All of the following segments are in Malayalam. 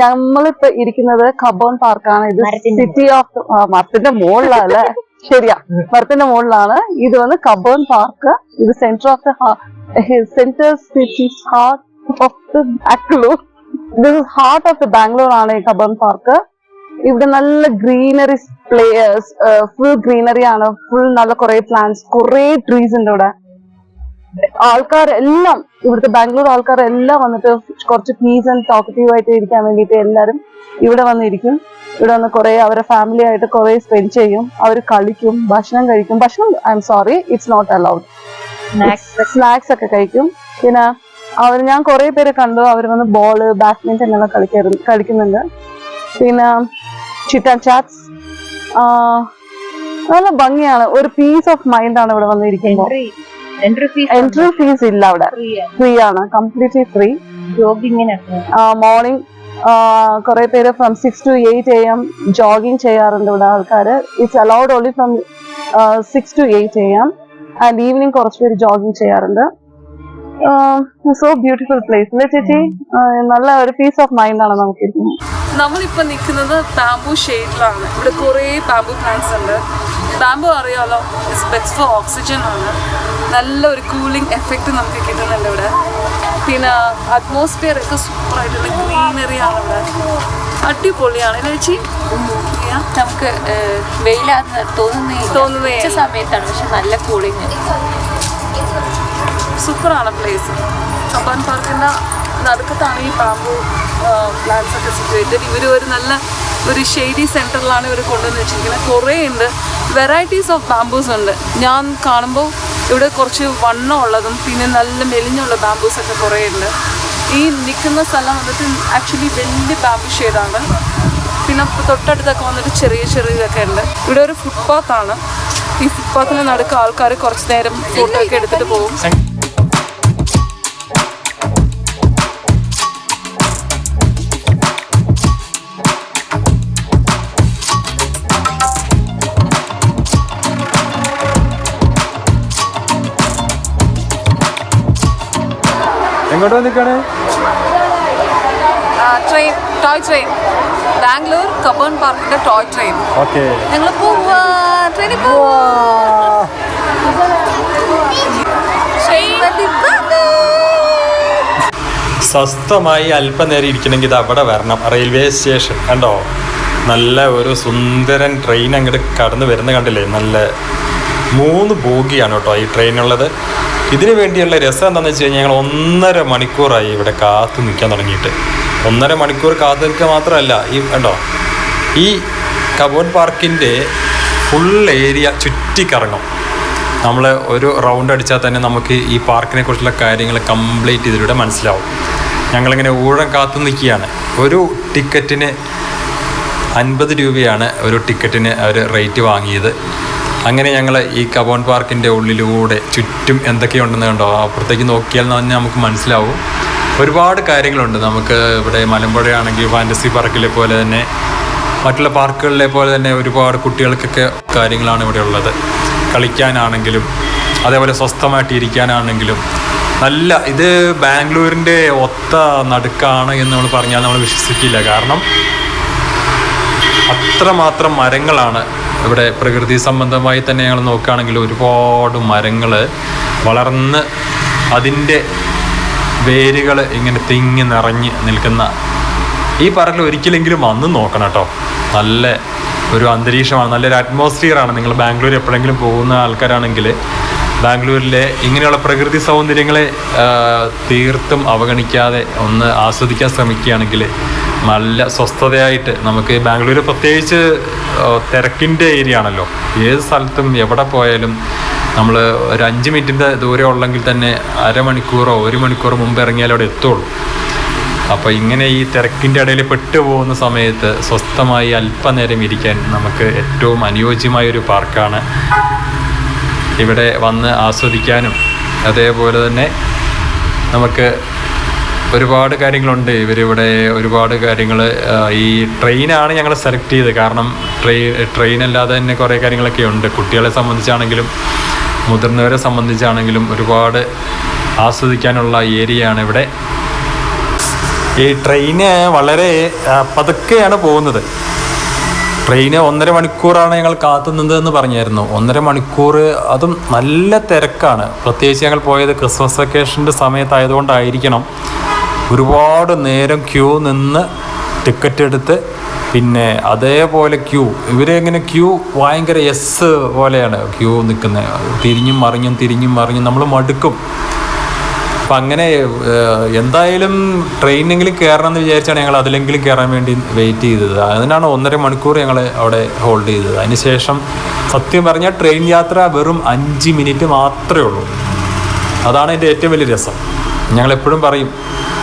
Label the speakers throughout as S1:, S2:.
S1: നമ്മളിപ്പോ ഇരിക്കുന്നത് കബോൺ പാർക്കാണ്. ഇത് സിറ്റി ഓഫ് മരത്തിന്റെ മുകളിലല്ലേ ശരിയാ. മരത്തിന്റെ മുകളിലാണ് ഇത് വന്ന് കബോൺ പാർക്ക്. ഇത് centre of the centre city heart of the Bangalore this heart of the Bangalore ആണ് ഈ കബോൺ പാർക്ക്. ഇവിടെ നല്ല ഗ്രീനറി പ്ലേയേഴ്സ് ഫുൾ ഗ്രീനറി ആണ്. ഫുൾ നല്ല കുറെ പ്ലാന്റ്സ് കുറെ ട്രീസ് ഉണ്ട് ഇവിടെ. ആൾക്കാരെല്ലാം ഇവിടുത്തെ ബാംഗ്ലൂർ ആൾക്കാരെല്ലാം വന്നിട്ട് കുറച്ച് പീസ് ആൻഡ് ടോക്കറ്റീവ് ആയിട്ട് ഇരിക്കാൻ വേണ്ടിയിട്ട് എല്ലാവരും ഇവിടെ വന്നിരിക്കും. ഇവിടെ വന്ന് കുറെ അവരെ ഫാമിലി ആയിട്ട് കുറെ സ്പെൻഡ് ചെയ്യും. അവർ കളിക്കും ഭക്ഷണം കഴിക്കും. ഭക്ഷണം I'm sorry it's not allowed snacks ഒക്കെ കഴിക്കും. പിന്നെ അവർ ഞാൻ കുറെ പേരെ കണ്ടു. അവർ വന്ന് ബോൾ ബാഡ്മിന്റൺ എല്ലാം കളിക്കാറ് കളിക്കുന്നുണ്ട്. പിന്നെ ചിറ്റാൻ ചാറ്റ്സ് നല്ല ഭംഗിയാണ്. ഒരു പീസ് ഓഫ് മൈൻഡ് ആണ് ഇവിടെ വന്നിരിക്കുമ്പോൾ
S2: എൻട്രി ഫീസ്
S1: ഇല്ല അവിടെ. ഫ്രീ ആണ്. കംപ്ലീറ്റ്ലി ഫ്രീ
S2: ജോഗിങ്ങിന്
S1: മോർണിംഗ് കുറെ പേര് from six to eight A M jogging ചെയ്യാറുണ്ട് ഇവിടെ ആൾക്കാർ it's allowed only from six to eight A M and evening കുറച്ച് പേര് ജോഗിങ് ചെയ്യാറുണ്ട്. സോ ബ്യൂട്ടിഫുൾ പ്ലേസ് അല്ലേ ചേച്ചി? നല്ല ഒരു പീസ് ഓഫ് മൈൻഡ് ആണ് നമുക്ക് ഇരിക്കുന്നത്
S3: നമ്മളിപ്പോൾ നിൽക്കുന്നത് ബാംബു ഷെയ്ഡിലാണ് ഇവിടെ കുറേ ബാംബു പ്ലാന്റ്സ് ഉണ്ട്. ബാംബു അറിയാമല്ലോ ഇറ്റ്സ് ബെസ്റ്റ് ഫോർ ഓക്സിജൻ ആണ്. നല്ല ഒരു കൂളിംഗ് എഫക്റ്റ് നമുക്ക് കിട്ടുന്നുണ്ട് ഇവിടെ. പിന്നെ അറ്റ്മോസ്ഫിയർ ഒക്കെ സൂപ്പറായിട്ടുള്ള ഗ്രീനറി ആണുള്ളത് ഇവിടെ. അടിപൊളിയാണ്. ചേച്ചി.
S2: നമുക്ക് വെയിലാന്ന് തോന്നുന്നേ
S3: തോന്നുന്നേ
S2: സമയത്താണ്. പക്ഷെ നല്ല കൂളിങ്
S3: സൂപ്പറാണ് പ്ലേസ് കപ്പാൻ പാർക്കിന്റെ നടുക്കത്താണ് ഈ ബാമ്പു പ്ലാന്റ്സ് ഒക്കെ സിറ്റുവേറ്റഡ് ഇവർ ഒരു നല്ല ഒരു ഷെയ്ഡി സെന്ററിലാണ് ഇവർ കൊണ്ടുവന്ന് വെച്ചിരിക്കുന്നത്. കുറേ ഉണ്ട് വെറൈറ്റീസ് ഓഫ് ബാംബൂസ് ഉണ്ട്. ഞാൻ കാണുമ്പോൾ ഇവിടെ കുറച്ച് വണ്ണം ഉള്ളതും പിന്നെ നല്ല മെലിഞ്ഞുള്ള ബാംബൂസ് ഒക്കെ കുറേ ഉണ്ട്. ഈ നിൽക്കുന്ന സ്ഥലം വന്നിട്ട് ആക്ച്വലി വലിയ ബാംബു ഷെയ്ഡാണ് പിന്നെ തൊട്ടടുത്തൊക്കെ വന്നിട്ട് ചെറിയ ചെറിയതൊക്കെ ഉണ്ട്. ഇവിടെ ഒരു ഫുട്പാത്താണ് ഈ ഫുട്പാത്തിന് നടുക്ക് ആൾക്കാർ കുറച്ച് നേരം ഫോട്ടോ ഒക്കെ എടുത്തിട്ട് പോകും.
S4: എങ്ങോട്ട് വന്നിക്കാണ്
S3: train toy train Bangalore Cubbon പാർക്കിന്റെ ടോയ് ട്രെയിൻ
S4: ഓക്കെ.
S3: ഞങ്ങൾ പോവാ ട്രെയിനിൽ പോവാ.
S4: സ്വസ്ഥമായി അല്പനേരം ഇരിക്കണമെങ്കിൽ ഇത് അവിടെ വരണം. റെയിൽവേ സ്റ്റേഷൻ കണ്ടോ? നല്ല ഒരു സുന്ദരൻ ട്രെയിൻ അങ്ങോട്ട് കടന്നു വരുന്ന കണ്ടില്ലേ? നല്ല മൂന്ന് ബോഗിയാണ് കേട്ടോ ഈ ട്രെയിനുള്ളത് ഇതിനു വേണ്ടിയുള്ള രസം എന്താണെന്ന് വെച്ച് കഴിഞ്ഞാൽ ഞങ്ങൾ ഒന്നര മണിക്കൂറായി ഇവിടെ കാത്തു നിൽക്കാൻ തുടങ്ങിയിട്ട്. ഒന്നര മണിക്കൂർ കാത്തു നിൽക്കുക മാത്രമല്ല ഈ കണ്ടോ? ഈ കബോൺ പാർക്കിന്റെ ഫുൾ ഏരിയ ചുറ്റിക്കറങ്ങും. നമ്മൾ ഒരു റൗണ്ട് അടിച്ചാൽ തന്നെ നമുക്ക് ഈ പാർക്കിനെ കുറിച്ചുള്ള കാര്യങ്ങൾ കംപ്ലീറ്റ് ഇതിലൂടെ മനസ്സിലാവും. ഞങ്ങളിങ്ങനെ ഊഴം കാത്തു നിൽക്കുകയാണ്. ഒരു ടിക്കറ്റിന് അൻപത് രൂപയാണ് ഒരു ടിക്കറ്റിന് അവർ റേറ്റ് വാങ്ങിയത്. അങ്ങനെ ഞങ്ങൾ ഈ കബോൺ പാർക്കിന്റെ ഉള്ളിലൂടെ ചുറ്റും എന്തൊക്കെയുണ്ടെന്ന് കണ്ടോ? അപ്പുറത്തേക്ക് നോക്കിയാൽ തന്നെ നമുക്ക് മനസ്സിലാവും. ഒരുപാട് കാര്യങ്ങളുണ്ട്. നമുക്ക് ഇവിടെ മലമ്പുഴയാണെങ്കിൽ ഫാന്റസി പാർക്കിലെ പോലെ തന്നെ മറ്റുള്ള പാർക്കുകളിലെ പോലെ തന്നെ ഒരുപാട് കുട്ടികൾക്കൊക്കെ കാര്യങ്ങളാണ് ഇവിടെ ഉള്ളത്. കളിക്കാനാണെങ്കിലും അതേപോലെ സ്വസ്ഥമായിട്ട് ഇരിക്കാനാണെങ്കിലും നല്ല ഇത് ബാംഗ്ലൂരിന്റെ ഒത്ത നടുക്കാണ് എന്ന് നമ്മൾ പറഞ്ഞാൽ നമ്മൾ വിശ്വസിക്കില്ല. കാരണം അത്രമാത്രം മരങ്ങളാണ് ഇവിടെ പ്രകൃതി സംബന്ധമായി തന്നെ ഞങ്ങൾ നോക്കുകയാണെങ്കിൽ ഒരുപാട് മരങ്ങൾ വളർന്ന് അതിന്റെ വേരുകൾ ഇങ്ങനെ തിങ്ങി നിറഞ്ഞ് നിൽക്കുന്ന ഈ പാർക്കിൽ ഒരിക്കലെങ്കിലും വന്ന് നോക്കണം കേട്ടോ. നല്ല ഒരു അന്തരീക്ഷമാണ് നല്ലൊരു അറ്റ്മോസ്ഫിയറാണ് നിങ്ങൾ ബാംഗ്ലൂർ എപ്പോഴെങ്കിലും പോകുന്ന ആൾക്കാരാണെങ്കിൽ ബാംഗ്ലൂരിലെ ഇങ്ങനെയുള്ള പ്രകൃതി സൗന്ദര്യങ്ങളെ തീർത്തും അവഗണിക്കാതെ ഒന്ന് ആസ്വദിക്കാൻ ശ്രമിക്കുകയാണെങ്കിൽ നല്ല സ്വസ്ഥതയായിട്ട് നമുക്ക് ബാംഗ്ലൂർ പ്രത്യേകിച്ച് തിരക്കിന്റെ ഏരിയ ആണല്ലോ. ഏത് സ്ഥലത്തും എവിടെ പോയാലും നമ്മൾ ഒരു അഞ്ച് മിനിറ്റിന്റെ ദൂരം ഉള്ളെങ്കിൽ തന്നെ അരമണിക്കൂറോ ഒരു മണിക്കൂറോ മുമ്പ് ഇറങ്ങിയാൽ അവിടെ എത്തുള്ളൂ. അപ്പോൾ ഇങ്ങനെ ഈ തിരക്കിന്റെ ഇടയിൽ പെട്ടുപോകുന്ന സമയത്ത് സ്വസ്ഥമായി അല്പനേരം ഇരിക്കാൻ നമുക്ക് ഏറ്റവും അനുയോജ്യമായ ഒരു പാർക്കാണ് ഇവിടെ വന്ന് ആസ്വദിക്കാനും അതേപോലെ തന്നെ നമുക്ക് ഒരുപാട് കാര്യങ്ങളുണ്ട്. ഇവരിവിടെ ഒരുപാട് കാര്യങ്ങൾ ഈ ട്രെയിനാണ് ഞങ്ങൾ സെലക്ട് ചെയ്തത്. കാരണം ട്രെയിൻ അല്ലാതെ തന്നെ കുറേ കാര്യങ്ങളൊക്കെ ഉണ്ട്. കുട്ടികളെ സംബന്ധിച്ചാണെങ്കിലും മുതിർന്നവരെ സംബന്ധിച്ചാണെങ്കിലും ഒരുപാട് ആസ്വദിക്കാനുള്ള ഏരിയയാണ് ഇവിടെ. ഈ ട്രെയിന് വളരെ പതുക്കെയാണ് പോകുന്നത്. ട്രെയിന് ഒന്നര മണിക്കൂറാണ് ഞങ്ങൾ കാത്തുന്നത് എന്ന് പറഞ്ഞായിരുന്നു. ഒന്നര മണിക്കൂർ അതും നല്ല തിരക്കാണ്. പ്രത്യേകിച്ച് ഞങ്ങൾ പോയത് ക്രിസ്മസ് വെക്കേഷന്റെ സമയത്തായതുകൊണ്ടായിരിക്കണം. ഒരുപാട് നേരം ക്യൂ നിന്ന് ടിക്കറ്റ് എടുത്ത് പിന്നെ അതേപോലെ ക്യൂ. ഇവരെങ്ങനെ ക്യൂ? ഭയങ്കര എസ് പോലെയാണ് ക്യൂ നിൽക്കുന്നത് തിരിഞ്ഞും മറിഞ്ഞും തിരിഞ്ഞും മറിഞ്ഞും നമ്മൾ മടുക്കും. അപ്പം അങ്ങനെ എന്തായാലും ട്രെയിനെങ്കിലും കയറണം എന്ന് വിചാരിച്ചാണ് ഞങ്ങൾ അതിലെങ്കിലും കയറാൻ വേണ്ടി വെയിറ്റ് ചെയ്തത്. അതിനാണ് ഒന്നര മണിക്കൂർ ഞങ്ങൾ അവിടെ ഹോൾഡ് ചെയ്തത്. അതിനുശേഷം സത്യം പറഞ്ഞാൽ ട്രെയിൻ യാത്ര വെറും അഞ്ച് മിനിറ്റ് മാത്രമേ ഉള്ളൂ. അതാണ് എന്റെ ഏറ്റവും വലിയ രസം. ഞങ്ങൾ എപ്പോഴും പറയും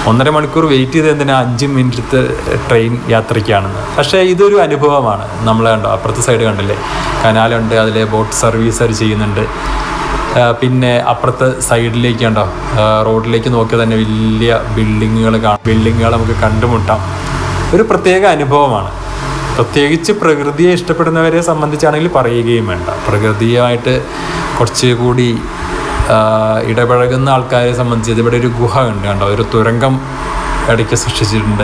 S4: ഒന്നര മണിക്കൂർ വെയിറ്റ് ചെയ്ത് എന്തിനാ അഞ്ച് മിനിറ്റ് ട്രെയിൻ യാത്രയ്ക്കാണെന്ന്. പക്ഷേ ഇതൊരു അനുഭവമാണ് നമ്മൾ കണ്ടോ അപ്പുറത്തെ സൈഡ് കണ്ടില്ലേ? കനാലുണ്ട് അതിലെ ബോട്ട് സർവീസ് അവർ ചെയ്യുന്നുണ്ട്. പിന്നെ അപ്പുറത്തെ സൈഡിലേക്ക് കണ്ടോ റോഡിലേക്ക് നോക്കിയാൽ തന്നെ വലിയ ബിൽഡിങ്ങുകൾ കാണാം. ബിൽഡിങ്ങുകൾ നമുക്ക് കണ്ടുമുട്ടാം. ഒരു പ്രത്യേക അനുഭവമാണ്. പ്രത്യേകിച്ച് പ്രകൃതിയെ ഇഷ്ടപ്പെടുന്നവരെ സംബന്ധിച്ചാണെങ്കിൽ പറയുകയും വേണ്ട. പ്രകൃതിയുമായിട്ട് കുറച്ചുകൂടി ആ, ഇടപഴകുന്ന ആൾക്കാരെ സംബന്ധിച്ച് ഇവിടെ ഒരു ഗുഹ ഉണ്ട് കണ്ടോ? ഒരു തുരങ്കം ഇടയ്ക്ക് സൃഷ്ടിച്ചിട്ടുണ്ട്.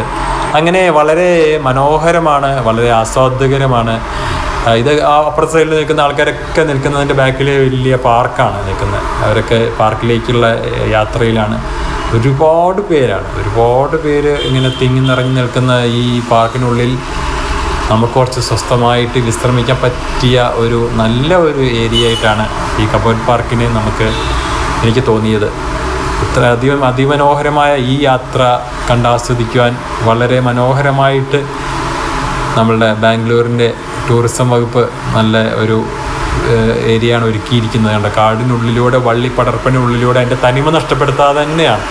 S4: അങ്ങനെ വളരെ മനോഹരമാണ് വളരെ ആസ്വാദ്യകരമാണ്. ഇത് ആ അപ്പുറത്തെ സൈഡിൽ നിൽക്കുന്ന ആൾക്കാരൊക്കെ നിൽക്കുന്നതിന്റെ ബാക്കിൽ വലിയ പാർക്കാണ് നിൽക്കുന്നത്. അവരൊക്കെ പാർക്കിലേക്കുള്ള യാത്രയിലാണ്. ഒരുപാട് പേരാണ്. ഒരുപാട് പേര് ഇങ്ങനെ തിങ്ങി നിറഞ്ഞു നിൽക്കുന്ന ഈ പാർക്കിനുള്ളിൽ നമുക്ക് കുറച്ച് സ്വസ്ഥമായിട്ട് വിശ്രമിക്കാൻ പറ്റിയ ഒരു നല്ല ഒരു ഏരിയ ആയിട്ടാണ് ഈ കബോർഡ് പാർക്കിനെ നമുക്ക് എനിക്ക് തോന്നിയത്. ഇത്ര അധികം അതിമനോഹരമായ ഈ യാത്ര കണ്ടാസ്വദിക്കുവാൻ വളരെ മനോഹരമായിട്ട് നമ്മളുടെ ബാംഗ്ലൂരിന്റെ ടൂറിസം വകുപ്പ് നല്ല ഒരു ഏരിയയാണ് ഒരുക്കിയിരിക്കുന്നത്. കണ്ട കാടിനുള്ളിലൂടെ വള്ളി പടർപ്പിനുള്ളിലൂടെ അതിന്റെ തനിമ നഷ്ടപ്പെടുത്താതെ തന്നെയാണ്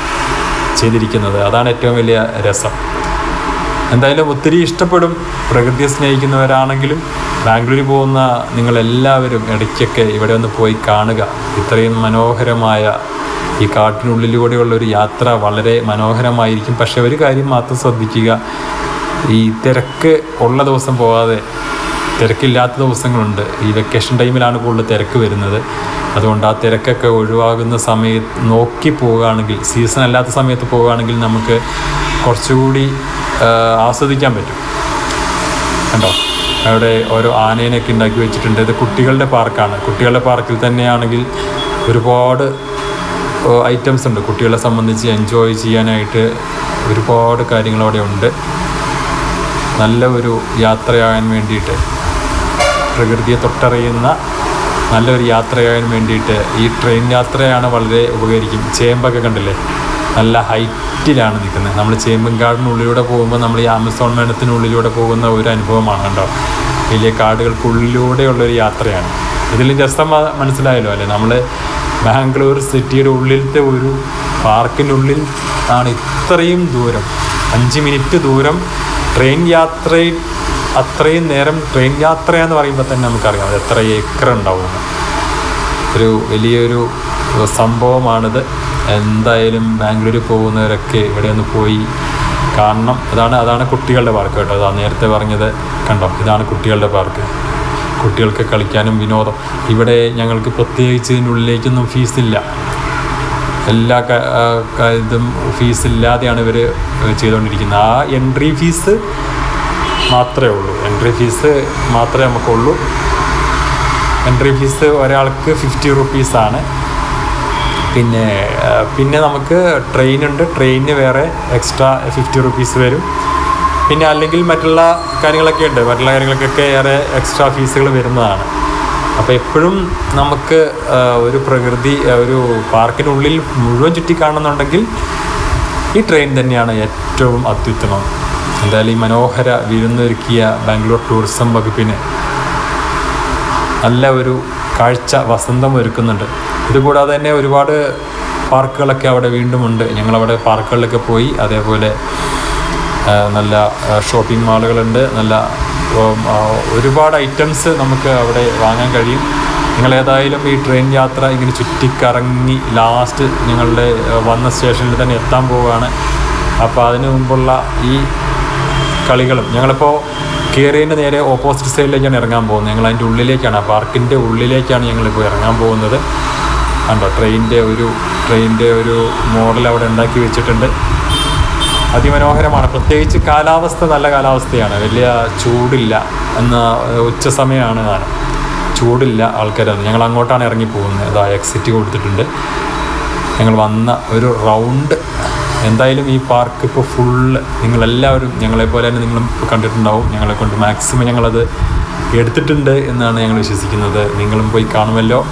S4: ചെയ്തിരിക്കുന്നത്. അതാണ് ഏറ്റവും വലിയ രസം. എന്തായാലും ഒത്തിരി ഇഷ്ടപ്പെടും. പ്രകൃതിയെ സ്നേഹിക്കുന്നവരാണെങ്കിലും ബാംഗ്ലൂരിൽ പോകുന്ന നിങ്ങളെല്ലാവരും ഇടയ്ക്കൊക്കെ ഇവിടെ ഒന്ന് പോയി കാണുക. ഇത്രയും മനോഹരമായ ഈ കാട്ടിനുള്ളിലൂടെയുള്ള ഒരു യാത്ര വളരെ മനോഹരമായിരിക്കും. പക്ഷെ ഒരു കാര്യം മാത്രം ശ്രദ്ധിക്കുക. ഈ തിരക്ക് ഉള്ള ദിവസം പോകാതെ തിരക്കില്ലാത്ത ദിവസങ്ങളുണ്ട്. ഈ വെക്കേഷൻ ടൈമിലാണ് കൂടുതൽ തിരക്ക് വരുന്നത്. അതുകൊണ്ട് ആ തിരക്കൊക്കെ ഒഴിവാകുന്ന സമയത്ത് നോക്കി പോവുകയാണെങ്കിൽ സീസൺ അല്ലാത്ത സമയത്ത് പോവുകയാണെങ്കിൽ നമുക്ക് കുറച്ചുകൂടി ആസ്വദിക്കാൻ പറ്റും. കണ്ടോ? അവിടെ ഓരോ ആനേനെയൊക്കെ ഉണ്ടാക്കി വെച്ചിട്ടുണ്ട്. ഇത് കുട്ടികളുടെ പാർക്കാണ്. കുട്ടികളുടെ പാർക്കിൽ തന്നെയാണെങ്കിൽ ഒരുപാട് ഐറ്റംസ് ഉണ്ട്. കുട്ടികളെ സംബന്ധിച്ച് എൻജോയ് ചെയ്യാനായിട്ട് ഒരുപാട് കാര്യങ്ങളവിടെ ഉണ്ട്. നല്ല ഒരു യാത്രയാകാൻ വേണ്ടിയിട്ട്. പ്രകൃതിയെ തൊട്ടറിയുന്ന നല്ലൊരു യാത്രയാകാൻ വേണ്ടിയിട്ട് ഈ ട്രെയിൻ യാത്രയാണ് വളരെ ഉപകരിക്കും. ചേമ്പൊക്കെ കണ്ടില്ലേ? നല്ല ഹൈറ്റിലാണ് നിൽക്കുന്നത്. നമ്മൾ ചേമ്പൻകാടിനുള്ളിലൂടെ പോകുമ്പോൾ നമ്മൾ ഈ ആമസോൺ വനത്തിനുള്ളിലൂടെ പോകുന്ന ഒരു അനുഭവമാണ് കണ്ടോ? വലിയ കാടുകൾക്കുള്ളിലൂടെയുള്ളൊരു യാത്രയാണ്. ഇതിൽ രസം മനസ്സിലായല്ലോ അല്ലേ? നമ്മൾ ബാംഗ്ലൂർ സിറ്റിയുടെ ഉള്ളിലത്തെ ഒരു പാർക്കിനുള്ളിൽ ആണ് ഇത്രയും ദൂരം. അഞ്ച് മിനിറ്റ് ദൂരം ട്രെയിൻ യാത്രയിൽ അത്രയും നേരം ട്രെയിൻ യാത്ര എന്ന് പറയുമ്പോൾ തന്നെ നമുക്കറിയാം എത്ര ഏക്കർ ഉണ്ടാവും. ഒരു വലിയൊരു സംഭവമാണിത്. എന്തായാലും ബാംഗ്ലൂർ പോകുന്നവരൊക്കെ ഇവിടെ ഒന്ന് പോയി കാണണം. അതാണ് അതാണ് കുട്ടികളുടെ പാർക്ക് കേട്ടോ. അതാ നേരത്തെ പറഞ്ഞത് കണ്ടോ? ഇതാണ് കുട്ടികളുടെ പാർക്ക്. കുട്ടികൾക്ക് കളിക്കാനും വിനോദം. ഇവിടെ ഞങ്ങൾക്ക് പ്രത്യേകിച്ച് ഇതിനുള്ളിലേക്കൊന്നും ഫീസില്ല. എല്ലാ ഇതും ഫീസില്ലാതെയാണ് ഇവർ ചെയ്തുകൊണ്ടിരിക്കുന്നത് ആ എൻട്രി ഫീസ് മാത്രമേ ഉള്ളൂ. എൻട്രി ഫീസ് മാത്രമേ നമുക്കുള്ളൂ. എൻട്രി ഫീസ് ഒരാൾക്ക് ഫിഫ്റ്റി റുപ്പീസാണ് പിന്നെ പിന്നെ നമുക്ക് ട്രെയിൻ ഉണ്ട്. ട്രെയിനിന് വേറെ എക്സ്ട്രാ ഫിഫ്റ്റി റുപ്പീസ് വരും. പിന്നെ അല്ലെങ്കിൽ മറ്റുള്ള കാര്യങ്ങളൊക്കെ ഉണ്ട്. മറ്റുള്ള കാര്യങ്ങൾക്കൊക്കെ ഏറെ എക്സ്ട്രാ ഫീസുകൾ വരുന്നതാണ്. അപ്പോൾ എപ്പോഴും നമുക്ക് ഒരു പ്രകൃതി ഒരു പാർക്കിനുള്ളിൽ മുഴുവൻ ചുറ്റി കാണുന്നുണ്ടെങ്കിൽ ഈ ട്രെയിൻ തന്നെയാണ് ഏറ്റവും അത്യുത്തമം. എന്തായാലും ഈ മനോഹര വിരുന്നൊരുക്കിയ ബാംഗ്ലൂർ ടൂറിസം വകുപ്പിന് നല്ല ഒരു കാഴ്ച വസന്തം ഒരുക്കുന്നുണ്ട്. ഇതുകൂടാതെ തന്നെ ഒരുപാട് പാർക്കുകളൊക്കെ അവിടെ വീണ്ടും ഉണ്ട് ഞങ്ങളവിടെ പാർക്കുകളിലൊക്കെ പോയി അതേപോലെ നല്ല ഷോപ്പിംഗ് മാളുകളുണ്ട് നല്ല ഒരുപാട് ഐറ്റംസ് നമുക്ക് അവിടെ വാങ്ങാൻ കഴിയും. നിങ്ങൾ ഏതായാലും ഈ ട്രെയിൻ യാത്ര ഇങ്ങനെ ചുറ്റിക്കറങ്ങി ലാസ്റ്റ് നിങ്ങളുടെ വന്ന സ്റ്റേഷനിൽ തന്നെ എത്താൻ പോവുകയാണ്. അപ്പോൾ അതിനു മുമ്പുള്ള ഈ കളികളും. ഞങ്ങളിപ്പോൾ കയറിയതിന്റെ നേരെ ഓപ്പോസിറ്റ് സൈഡിലേക്കാണ് ഇറങ്ങാൻ പോകുന്നത്. ഞങ്ങൾ അതിന്റെ ഉള്ളിലേക്കാണ്. ആ പാർക്കിന്റെ ഉള്ളിലേക്കാണ് ഞങ്ങളിപ്പോൾ ഇറങ്ങാൻ പോകുന്നത്. കണ്ടോ ട്രെയിനിന്റെ ഒരു ട്രെയിനിന്റെ ഒരു മോഡൽ അവിടെ ഉണ്ടാക്കി വെച്ചിട്ടുണ്ട്. അതിമനോഹരമാണ്. പ്രത്യേകിച്ച് കാലാവസ്ഥ നല്ല കാലാവസ്ഥയാണ്. വലിയ ചൂടില്ല. എന്ന ഉച്ച സമയമാണ് താനും ചൂടില്ല ആൾക്കാരാണ് ഞങ്ങൾ അങ്ങോട്ടാണ് ഇറങ്ങി പോകുന്നത്. അതാ എക്സിറ്റ് കൊടുത്തിട്ടുണ്ട്. ഞങ്ങൾ വന്ന ഒരു റൗണ്ട് എന്തായാലും ഈ പാർക്ക് ഇപ്പോൾ ഫുള്ള് നിങ്ങളെല്ലാവരും ഞങ്ങളെപ്പോലെ തന്നെ നിങ്ങളും കണ്ടിട്ടുണ്ടാവും. ഞങ്ങളെ കൊണ്ട് മാക്സിമം ഞങ്ങളത് എടുത്തിട്ടുണ്ട് എന്നാണ് ഞങ്ങൾ വിശ്വസിക്കുന്നത്. നിങ്ങളും പോയി കാണുമല്ലോ.